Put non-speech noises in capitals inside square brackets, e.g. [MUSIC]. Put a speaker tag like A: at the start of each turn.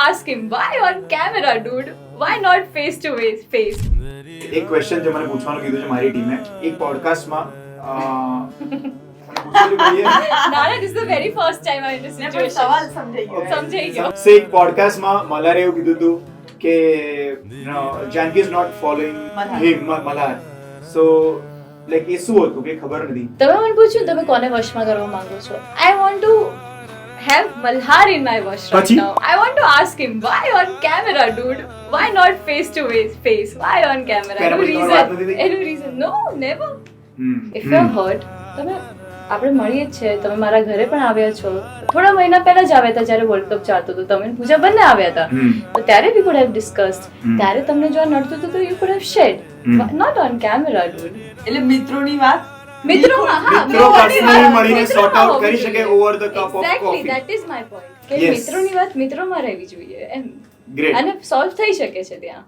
A: ask him why on camera, dude? Why not face to face? Face.
B: એક question જે મને પૂછવાનું કીધું છે મારી ટીમે એક પોડકાસ્ટમાં મને પૂછેલું કહીએ
A: Nana, this is the very first time I'm in this situation.
C: સવાલ સમજાઈ ગયો
A: સમજાઈ ગયો. [LAUGHS]
B: સે એક પોડકાસ્ટમાં મલારે એવું કીધું હતું કે Janaki is not
C: following.
B: Him Malhar so like એ શું હતું કે ખબર નથી
A: તમે મને પૂછ્યું તમે કોને વશમાં કરવા માંગો છો I want to have Malhar in my wash right now. I want to ask him why on camera, dude? Why not face to face? Face. Why on camera? એનું.
B: થઈ?
A: એનું reason. No, never.
B: Hmm.
A: If you're hurt, તમે આપણે મળીએ જ છે તમે મારા ઘરે પણ આવ્યા છો થોડા મહિના પહેલા જ આવ્યા હતા જ્યારે વર્લ્ડ કપ ચાલતો હતો તમે પૂજા બંને આવ્યા હતા તો ત્યારે વી કુડ હેવ ડિસ્કસ્ડ ત્યારે તમને જો નડતું હતું તો you could have said not on camera dude
C: એટલે મિત્રોની વાત
A: મિત્રો હા
B: મિત્રો
A: વાત
B: મળીને out
A: હોવી
B: કરી શકે the cup of
A: Exactly,
B: coffee.
A: that is my point. કે. મિત્રોની વાત મિત્રોમાં રહેવી જોઈએ એમ
B: Great.
A: અને સોલ્વ થઈ શકે છે ત્યાં